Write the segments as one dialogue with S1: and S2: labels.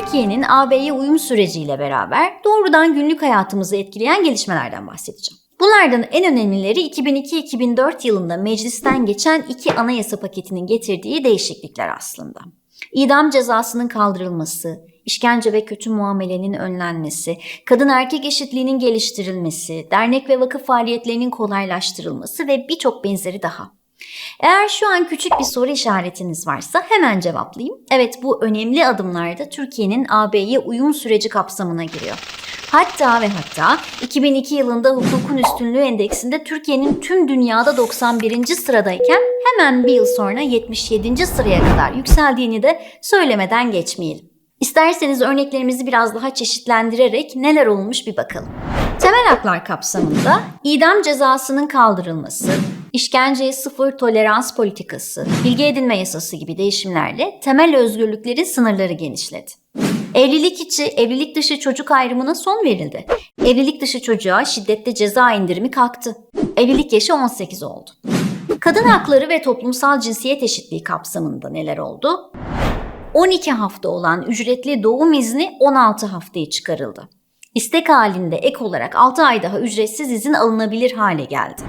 S1: Türkiye'nin AB'ye uyum süreciyle beraber doğrudan günlük hayatımızı etkileyen gelişmelerden bahsedeceğim. Bunlardan en önemlileri 2002-2004 yılında meclisten geçen iki anayasa paketinin getirdiği değişiklikler aslında. İdam cezasının kaldırılması, işkence ve kötü muamelenin önlenmesi, kadın erkek eşitliğinin geliştirilmesi, dernek ve vakıf faaliyetlerinin kolaylaştırılması ve birçok benzeri daha. Eğer şu an küçük bir soru işaretiniz varsa hemen cevaplayayım. Evet bu önemli adımlarda Türkiye'nin AB'ye uyum süreci kapsamına giriyor. Hatta ve hatta 2002 yılında hukukun üstünlüğü endeksinde Türkiye'nin tüm dünyada 91. sıradayken hemen bir yıl sonra 77. sıraya kadar yükseldiğini de söylemeden geçmeyelim. İsterseniz örneklerimizi biraz daha çeşitlendirerek neler olmuş bir bakalım. Temel haklar kapsamında idam cezasının kaldırılması, işkenceye sıfır tolerans politikası, bilgi edinme yasası gibi değişimlerle temel özgürlüklerin sınırları genişledi. Evlilik içi, evlilik dışı çocuk ayrımına son verildi. Evlilik dışı çocuğa şiddetli ceza indirimi kalktı. Evlilik yaşı 18 oldu. Kadın hakları ve toplumsal cinsiyet eşitliği kapsamında neler oldu? 12 hafta olan ücretli doğum izni 16 haftaya çıkarıldı. İstek halinde ek olarak 6 ay daha ücretsiz izin alınabilir hale geldi.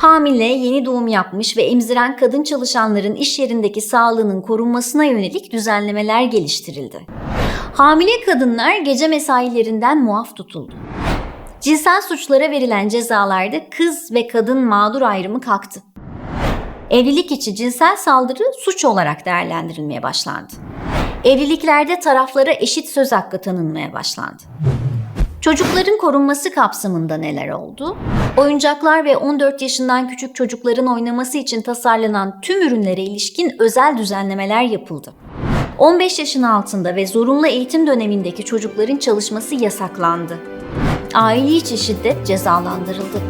S1: Hamile, yeni doğum yapmış ve emziren kadın çalışanların iş yerindeki sağlığının korunmasına yönelik düzenlemeler geliştirildi. Hamile kadınlar gece mesailerinden muaf tutuldu. Cinsel suçlara verilen cezalarda kız ve kadın mağdur ayrımı kalktı. Evlilik içi cinsel saldırı suç olarak değerlendirilmeye başlandı. Evliliklerde taraflara eşit söz hakkı tanınmaya başlandı. Çocukların korunması kapsamında neler oldu? Oyuncaklar ve 14 yaşından küçük çocukların oynaması için tasarlanan tüm ürünlere ilişkin özel düzenlemeler yapıldı. 15 yaşın altında ve zorunlu eğitim dönemindeki çocukların çalışması yasaklandı. Aile içi şiddet cezalandırıldı.